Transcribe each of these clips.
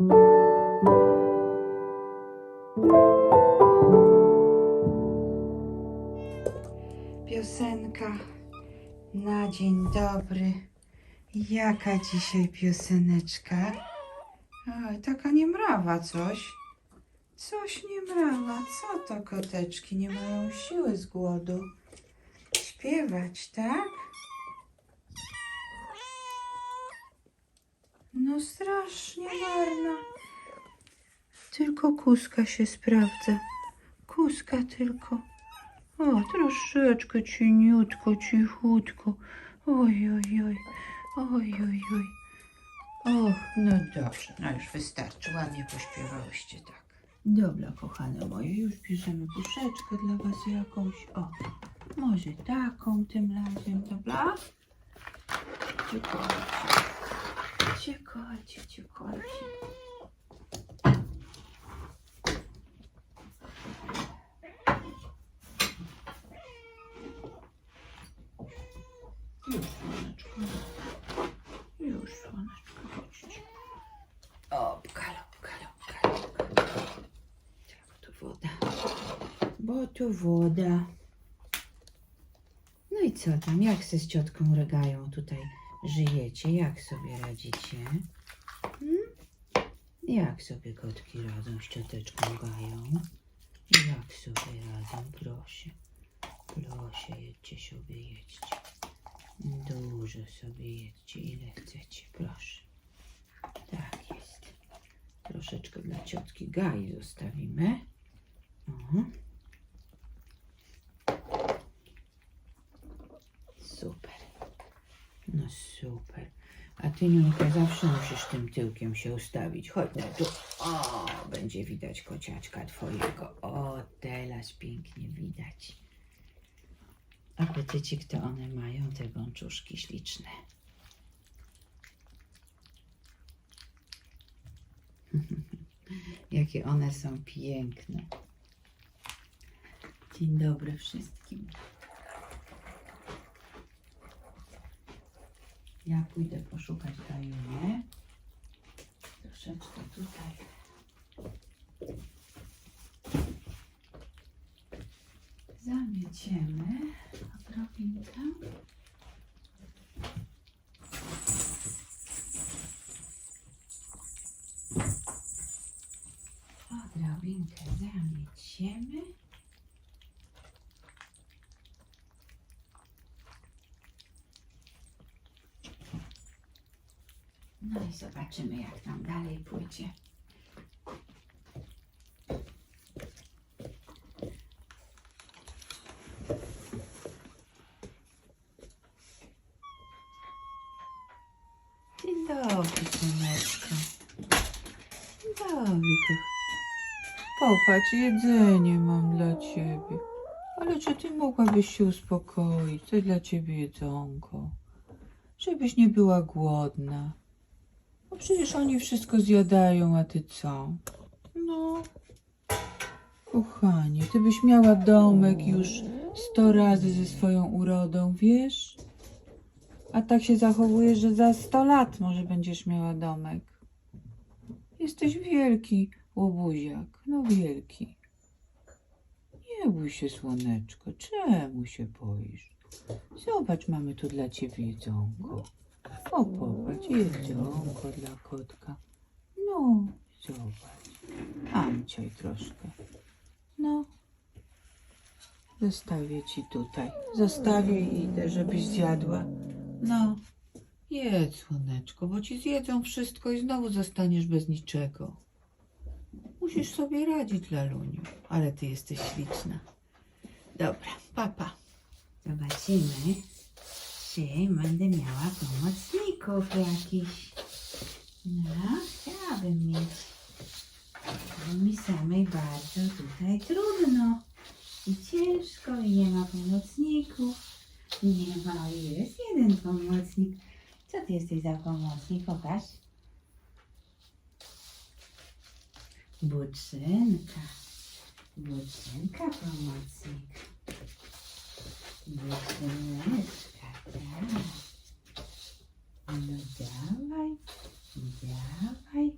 Piosenka na dzień dobry. Jaka dzisiaj pioseneczka? Oj, taka niemrawa coś. Coś niemrawa. Co to koteczki nie mają siły z głodu? Śpiewać, tak? No strasznie marna. Tylko kuska się sprawdza. Kuska tylko. O, troszeczkę cieniutko, cichutko. Oj, oj, oj. Oj, oj, oj. O, no dobrze, no już wystarczy. Ładnie pośpiewałyście, tak. Dobra, kochane moje, już bierzemy puszeczkę dla was jakąś. O, może taką tym razem, dobra? Ciekajcie. Ciekajcie, ciekajcie. Już, słoneczko. Już, słoneczko, chodźcie. Opka, lopka, lopka, lopka. Tak, to woda. Bo to woda. No i co tam? Jak se z ciotką Regają tutaj żyjecie? Jak sobie radzicie? Hmm? Jak sobie kotki radzą z cioteczką Gają? Jak sobie radzą? Proszę. Proszę, jedźcie sobie, jedźcie. Dużo sobie jedźcie, ile chcecie, proszę. Tak jest. Troszeczkę dla ciotki Gai zostawimy. O. Super. No super. A ty, Niunka, zawsze musisz tym tyłkiem się ustawić. Chodź no tu. O, będzie widać kociaczka twojego. O, teraz pięknie widać. Apetycik to one mają, te bączuszki śliczne. Jakie one są piękne. Dzień dobry wszystkim. Ja pójdę poszukać Gajunię. Troszeczkę tutaj. Zamieciemy. Odrobinkę zamieciemy. No i zobaczymy, jak tam dalej pójdzie. Dzień dobry, syneczko. Dzień dobry, Popatrz, jedzenie mam dla ciebie. Ale czy ty mogłabyś się uspokoić? To dla ciebie jedzonko. Żebyś nie była głodna. Przecież oni wszystko zjadają, a ty co? No. Kochanie, ty byś miała domek już sto razy ze swoją urodą, wiesz? A tak się zachowujesz, że za sto lat może będziesz miała domek. Jesteś wielki, łobuziak, no wielki. Nie bój się, słoneczko, czemu się boisz? Zobacz, mamy tu dla ciebie jedzonko. O, popatrz, jedzonko dla kotka. No, zobacz. Amciaj troszkę. No. Zostawię ci tutaj. Zostawię i idę, żebyś zjadła. No. Jedz, słoneczko, bo ci zjedzą wszystko i znowu zostaniesz bez niczego. Musisz sobie radzić, Laluniu. Ale ty jesteś śliczna. Dobra, papa. Zobaczymy, czy będę miała pomocników jakichś. No, chciałabym mieć. Bo mi samej bardzo tutaj trudno. I ciężko, i nie ma pomocników. Nie ma, jest jeden pomocnik. Co ty jesteś za pomocnik? Pokaż. Buczynka. Buczynka pomocnik. Buczyneczka, no działaj, działaj,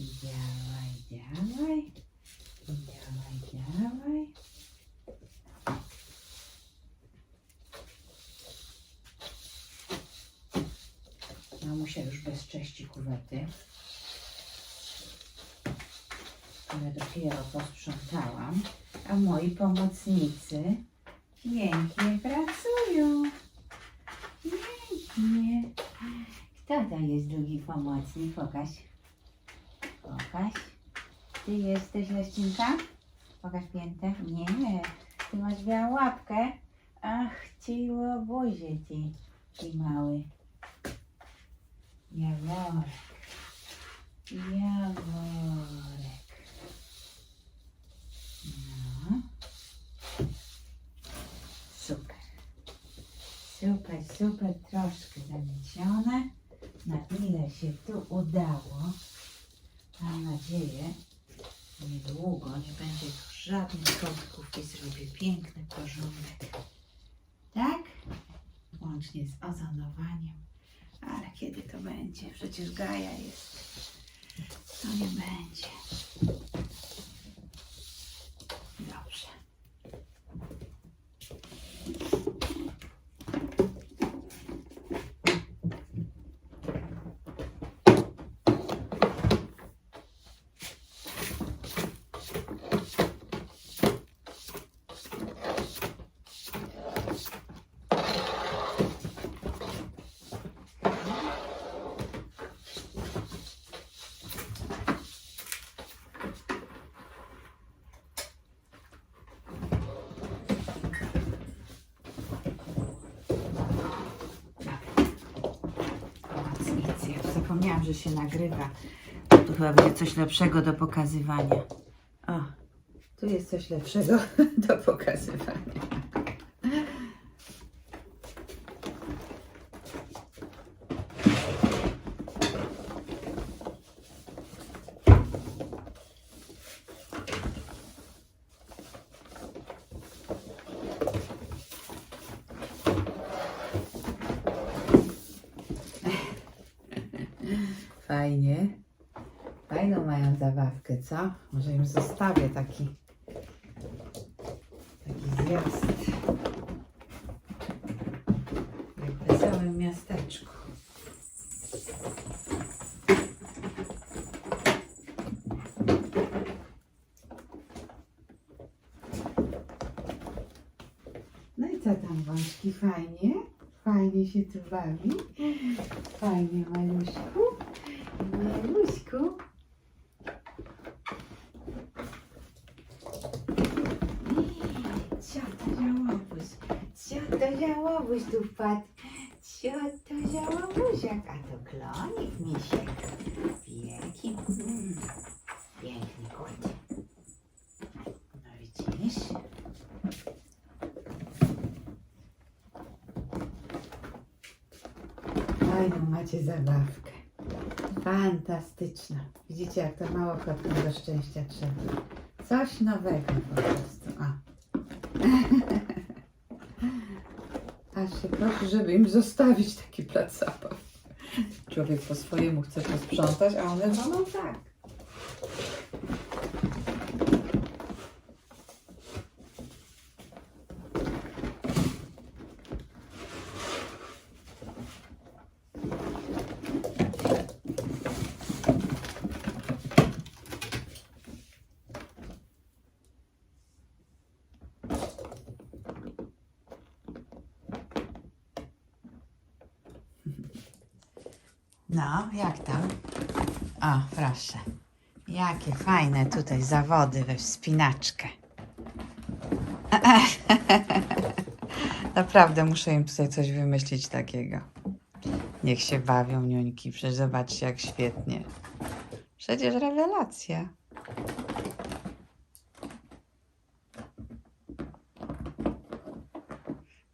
działaj, działaj, działaj, działaj. Mamusia już bez cześci kuwety. Ale dopiero posprzątałam, a moi pomocnicy pięknie pracują. Pięknie. Kto to jest drugi pomocnik? Pokaż. Pokaż. Ty jesteś Leścinka? Pokaż piętę. Nie, ty masz białą łapkę. Ach, ci łobuzie ci, ci mały. Jaworek. Jaworek. No. Super. Super. Troszkę zamiecione. Na ile się tu udało. Mam nadzieję, niedługo nie będzie tu żadnych kątków i zrobię piękny porządek. Tak? Łącznie z ozonowaniem. Ale kiedy to będzie? Przecież Gaja jest. To nie będzie. Dobrze. Pomocnicy. Zapomniałam, że się nagrywa. Tu chyba będzie coś lepszego do pokazywania. O, tu jest coś lepszego do pokazywania. Fajnie. Fajną mają co? Może im zostawię taki taki zjazd. Jak w miasteczku. No i co tam wączki? Fajnie? Fajnie się tu bawi? Fajnie, Maluszku. Maluśku. Co to za łobuz? Co to za łobuz tu wpadł? Co to za łobuziak? A to klonik misiek. Wielki. Piękny kot. No widzisz? Fajną macie zabawkę. Fantastyczna. Widzicie, jak to mało kotkom do szczęścia trzeba. Coś nowego po prostu. Proszę, żeby im zostawić taki plac zabaw. Człowiek po swojemu chce posprzątać, a one wolą tak. No, jak tam? O, proszę. Jakie fajne tutaj zawody we wspinaczkę. Naprawdę muszę im tutaj coś wymyślić takiego. Niech się bawią niuńki, przecież zobaczcie jak świetnie. Przecież rewelacja.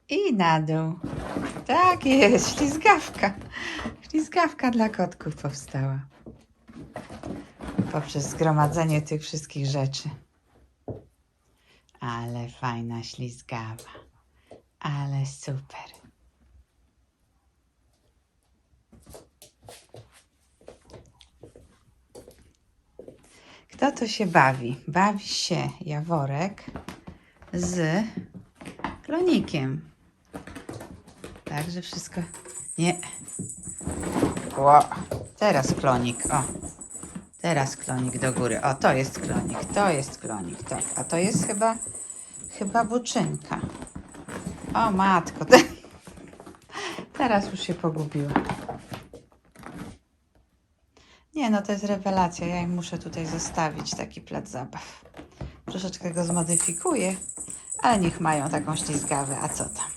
I na dół. Tak jest, ślizgawka. Ślizgawka dla kotków powstała. Poprzez zgromadzenie tych wszystkich rzeczy. Ale fajna ślizgawa. Ale super. Kto to się bawi? Bawi się Jaworek z klonikiem. Także wszystko. Nie. Ło, teraz klonik, o. Teraz klonik do góry. O, to jest klonik, to jest klonik, tak. A to jest chyba, chyba buczynka. O matko, te... teraz już się pogubiła. Nie, no to jest rewelacja. Ja im muszę tutaj zostawić taki plac zabaw. Troszeczkę go zmodyfikuję, ale niech mają taką ślizgawę, a co tam?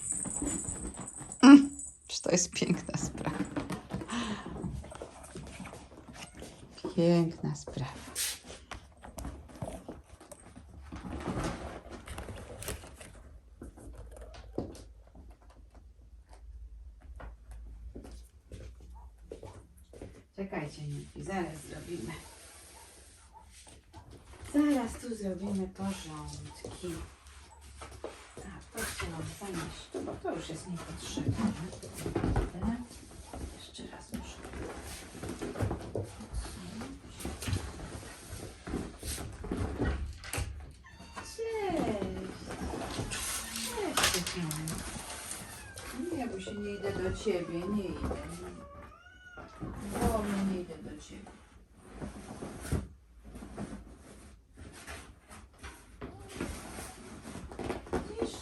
To jest piękna sprawa? Piękna sprawa. Czekajcie, nie, zaraz zrobimy. Zaraz tu zrobimy porządki. Chciałam zanieść, bo to już jest niepotrzebne. Jeszcze raz muszę. Cześć. Cześć, kochany. Nie, bo się nie idę do ciebie, nie idę. Bo nie idę do ciebie. Widzisz?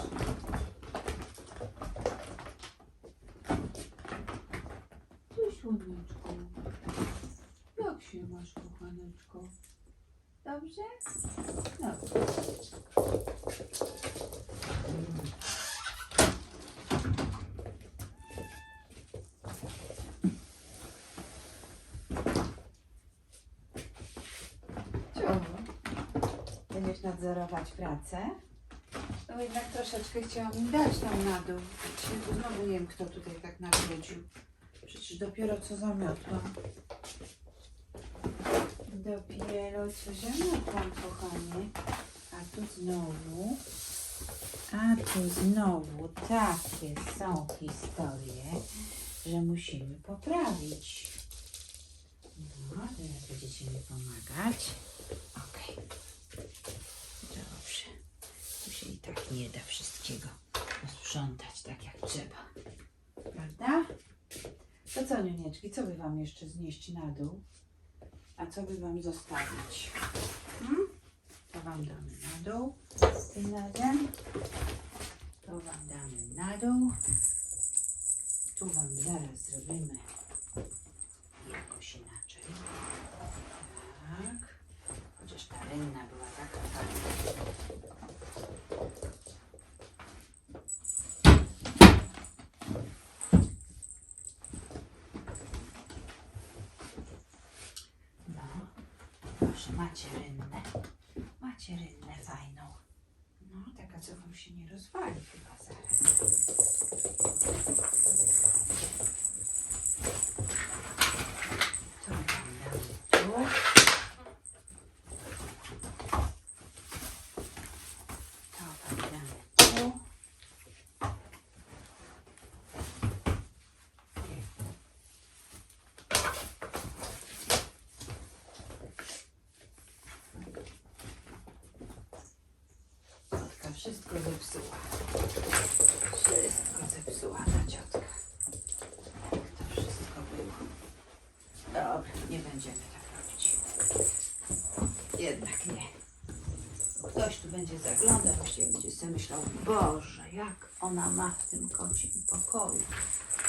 Cześć, słoneczko. Jak się masz, kochaneczko? Dobrze? Dobrze. Co? Będziesz nadzorować pracę? No jednak troszeczkę chciałam dać tam na dół. Dzisiaj tu znowu nie wiem, kto tutaj tak nabrudził. Przecież dopiero co zamiotłam. Dopiero co zamiotłam, kochanie. A tu znowu... A tu znowu takie są historie, że musimy poprawić. No, teraz będziecie mi pomagać. Okej. Dobrze. Tu się i tak nie da wszystkiego posprzątać tak jak trzeba. Prawda? To co, niunieczki, co by wam jeszcze znieść na dół? A co by wam zostawić? Hmm? To wam damy na dół tym razem. To wam damy na dół. Tu wam zaraz zrobimy jakoś inaczej. Tak. Chociaż ta rynna była taka fajna. No, proszę, macie rynnę. Macie rynnę fajną. No, taka, co wam się nie rozwali chyba zaraz. To wam damy tu. To wam damy tu. Ciotka wszystko zepsuła. Wszystko zepsuła ta ciotka. Jak to wszystko było. Dobra, nie będziemy tak robić. Jednak nie. Ktoś tu będzie zaglądał się będzie sobie myślał, Boże, jak ona ma w tym kocim pokoju.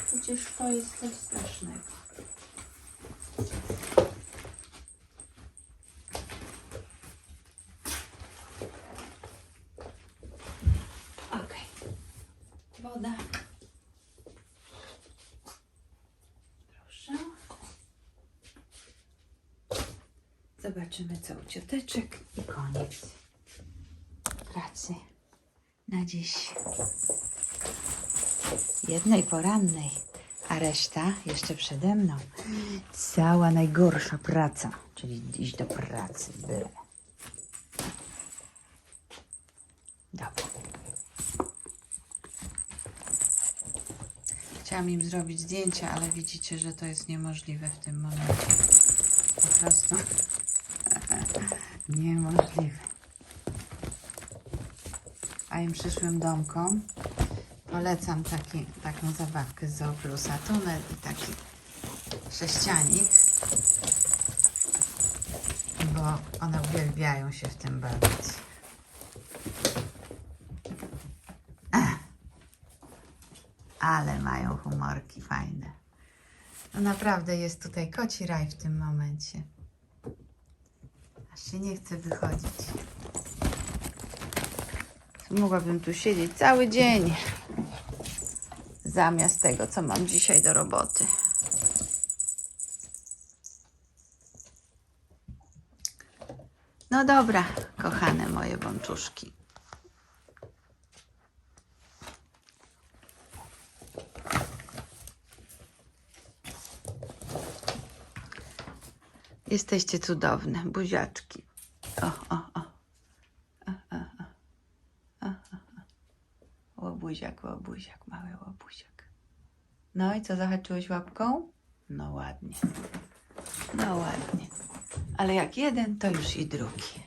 Przecież to jest coś strasznego. Okej. Woda. Proszę. Zobaczymy co u cioteczek i koniec pracy na dziś. Jednej porannej, a reszta jeszcze przede mną. Cała najgorsza praca, czyli iść do pracy. Byle. Dobra. Chciałam im zrobić zdjęcia, ale widzicie, że to jest niemożliwe w tym momencie. Po prostu niemożliwe. A im przyszłym domkom polecam taki, taką zabawkę z Zooplusa. Tunel i taki sześcianik, bo one uwielbiają się w tym bawić. Ale mają humorki fajne. No naprawdę jest tutaj koci raj w tym momencie. Się nie chce wychodzić. Mogłabym tu siedzieć cały dzień. Zamiast tego, co mam dzisiaj do roboty. No dobra, kochane moje bączuszki. Jesteście cudowne, buziaczki. O, o, o. O, o, o. Łobuziak, łobuziak, mały łobuziak. No i co, zahaczyłeś łapką? No ładnie. No ładnie. Ale jak jeden, to już i drugi.